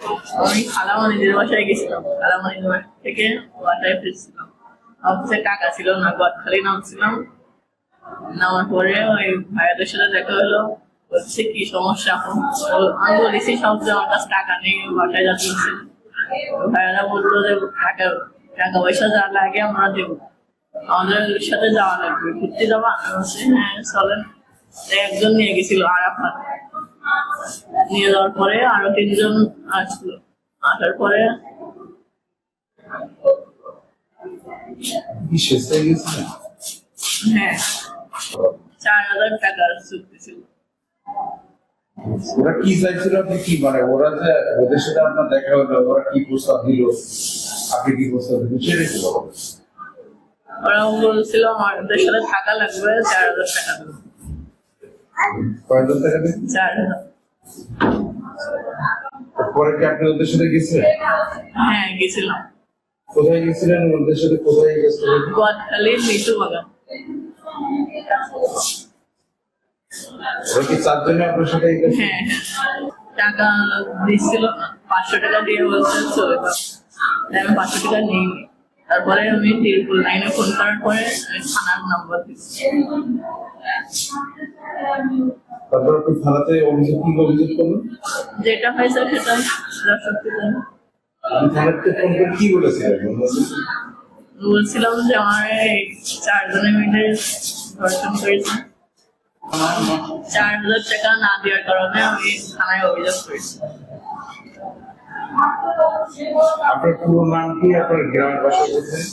আমি খালামানিদের বাসায় গেছিলাম। খালামানিদের বাসা থেকে বাসায় ফিরছিলাম। অফিসে টাকা ছিল না গদখালি নামছিলাম। নামার পরে ওই ভাইয়াদের সাথে দেখা হলো। বলছে, কি সমস্যা? আমি বলেছি সব যে আমার কাছে টাকা নেই বাসায় বলছে ভাইয়ারা বলল যে, টাকা টাকা পয়সা যা লাগে আমরা দেবো। আমাদের সাথে যাওয়া লাগবে। ঘুরতে বলছি হ্যাঁ চলেন। একজন নিয়ে গেছিল আরাফাত। নিয়ে যাওয়ার পরে আরও তিনজন আসলো। আসার পরে হয়ে গেছে? চার হাজার টাকার চুক্তি ছিল ওরা কি চাইছিল আপনি কি মানে ওরা যে ওদের সাথে আপনার দেখা হলো ওরা কি প্রস্তাব দিল আপনি কি প্রস্তাব দিলেন সেটা কি ওরা বলছিল আমাদের সাথে থাকা লাগবে চার হাজার টাকা দেবো? চার হাজার। পরে কি আপনি ওদের সাথে গেছিলেন? হ্যাঁ গেছিলাম। কোথায় গেছিলেন ওদের সাথে কোথায় গেছিলেন? গোয়াখালী লিচু বাগান। কি চারজনে আপনার সাথে হ্যাঁ টাকা দিচ্ছিল পাঁচশো টাকা দিয়ে বলছে চলে তাই আমি পাঁচশো টাকা নিইনি। তারপরে আমি তিরপুল লাইনে ফোন করার পরে থানার নাম্বার দিচ্ছি আপনি থানাতে অভিযোগ কি অভিযোগ করলেন যেটা হয়েছে সেটা সত্যি জানি। আপনি থানাতে ফোন করে কি বলেছিলেন? বলছিলাম যে আমার চারজনে মিলে ধর্ষণ করেছে। চার হাজার টাকা না দেওয়ার কারণে আমি থানায় অভিযোগ করেছি। আপনার পুরো নাম কি? আপনার গ্রামের বাসা কোথায়?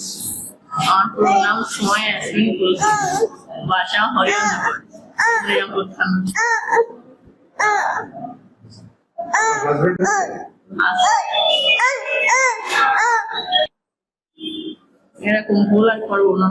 আমার পুরো নাম সময় অ্যাসমিন বলছি। বাসা হরিয়ানগর নিরাপদ থানা হাজবেন্ড আছে এরকম ভুল আর করবো না